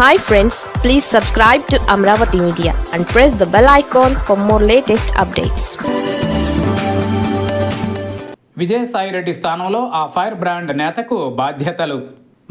Hi friends please subscribe to Amaravati media and press the bell icon for more latest updates Vijayasai Reddy స్థానంలో ఆ fire brand నేతకు బాధ్యతలు.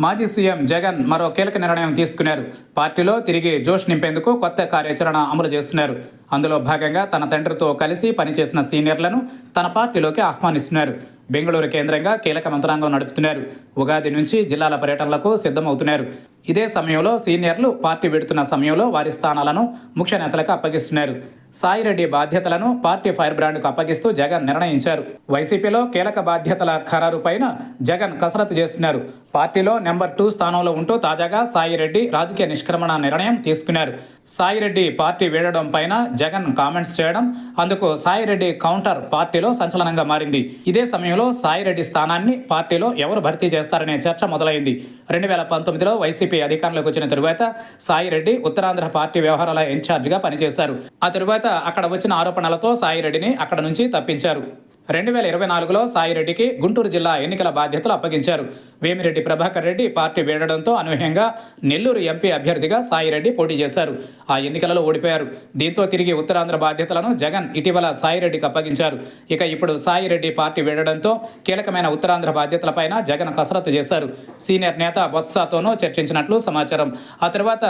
మాజీ CM Jagan మరో కీలక నిర్ణయం తీసుకున్నారు. పార్టీలో తిరిగి జోష్ నింపేందుకు కొత్త కార్యాచరణ అమలు చేస్తున్నారు. అందులో భాగంగా తన తండ్రితో కలిసి పనిచేసిన సీనియర్లను తన పార్టీలోకి ఆహ్వానిస్తున్నారు. బెంగళూరు కేంద్రంగా కీలక మంత్రాంగం నడుపుతున్నారు. ఉగాది నుంచి జిల్లాల పర్యటనలకు సిద్ధమవుతున్నారు. ఇదే సమయంలో సీనియర్లు పార్టీ విడుతున్న సమయంలో వారి స్థానాలను ముఖ్య నేతలకు అప్పగిస్తున్నారు. సాయిరెడ్డి బాధ్యతలను పార్టీ ఫైర్ బ్రాండ్కు అప్పగిస్తూ జగన్ నిర్ణయించారు. వైసీపీలో కీలక బాధ్యతల ఖరారు పైన జగన్ కసరత్తు చేస్తున్నారు. పార్టీలో నెంబర్ టూ స్థానంలో ఉంటూ తాజాగా సాయిరెడ్డి రాజకీయ నిష్క్రమణ నిర్ణయం తీసుకున్నారు. సాయిరెడ్డి పార్టీ వీడడం పైన జగన్ కామెంట్స్ చేయడం అందుకు సాయిరెడ్డి కౌంటర్ పార్టీలో సంచలనంగా మారింది. ఇదే సమయంలో సాయిరెడ్డి స్థానాన్ని పార్టీలో ఎవరు భర్తీ చేస్తారనే చర్చ మొదలైంది. రెండు వేల పంతొమ్మిదిలో వైసీపీ అధికారంలోకి వచ్చిన తరువాత సాయిరెడ్డి ఉత్తరాంధ్ర పార్టీ వ్యవహారాల ఇన్ఛార్జిగా పనిచేశారు. ఆ తరువాత అక్కడ వచ్చిన ఆరోపణలతో సాయిరెడ్డిని అక్కడ నుంచి తప్పించారు. రెండు వేల ఇరవై నాలుగులో సాయిరెడ్డికి గుంటూరు జిల్లా ఎన్నికల బాధ్యతలు అప్పగించారు. వేమిరెడ్డి ప్రభాకర్ రెడ్డి పార్టీ వీడడంతో అనూహ్యంగా నెల్లూరు ఎంపీ అభ్యర్థిగా సాయిరెడ్డి పోటీ చేశారు. ఆ ఎన్నికలలో ఓడిపోయారు. దీంతో తిరిగి ఉత్తరాంధ్ర బాధ్యతలను జగన్ ఇటీవల సాయిరెడ్డికి అప్పగించారు. ఇక ఇప్పుడు సాయిరెడ్డి పార్టీ వీడడంతో కీలకమైన ఉత్తరాంధ్ర బాధ్యతలపైన జగన్ కసరత్తు చేశారు. సీనియర్ నేత బొత్సాతోనూ చర్చించినట్లు సమాచారం. ఆ తర్వాత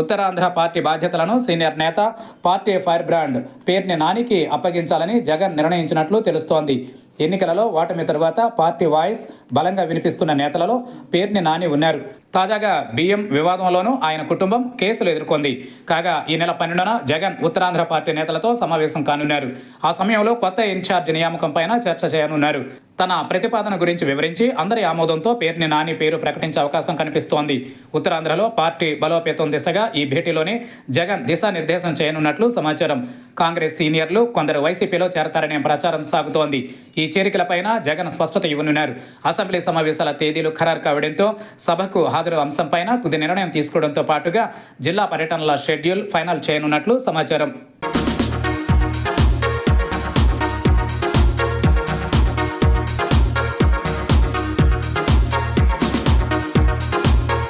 ఉత్తరాంధ్ర పార్టీ బాధ్యతలను సీనియర్ నేత పార్టీ ఫైర్ బ్రాండ్ పేర్ని నానికి అప్పగించాలని జగన్ నిర్ణయించినట్లు తెలుస్తోంది. on the ఎన్నికలలో ఓటమి తరువాత పార్టీ వాయిస్ బలంగా వినిపిస్తున్న నేతలలో పేర్ని నాని ఉన్నారు. తాజాగా బియ్యం వివాదంలోనూ ఆయన కుటుంబం కేసులు ఎదుర్కొంది. కాగా ఈ నెల పన్నెండున జగన్ ఉత్తరాంధ్ర పార్టీ నేతలతో సమావేశం కానున్నారు. ఆ సమయంలో కొత్త ఇన్ఛార్జ్ నియామకం పైన చర్చ చేయనున్నారు. తన ప్రతిపాదన గురించి వివరించి అందరి ఆమోదంతో పేర్ని నాని పేరు ప్రకటించే అవకాశం కనిపిస్తోంది. ఉత్తరాంధ్రలో పార్టీ బలోపేతం దిశగా ఈ భేటీలోనే జగన్ దిశానిర్దేశం చేయనున్నట్లు సమాచారం. కాంగ్రెస్ సీనియర్లు కొందరు వైసీపీలో చేరతారనే ప్రచారం సాగుతోంది. ఈ చేరికలపైన జగన్ స్పష్టత ఇవ్వనున్నారు. అసెంబ్లీ సమావేశాల తేదీలు ఖరారు కావడంతో సభకు హాజరు అంశంపైన తుది నిర్ణయం తీసుకోవడంతో పాటుగా జిల్లా పర్యటనల షెడ్యూల్ ఫైనల్ చేయనున్నట్లు సమాచారం.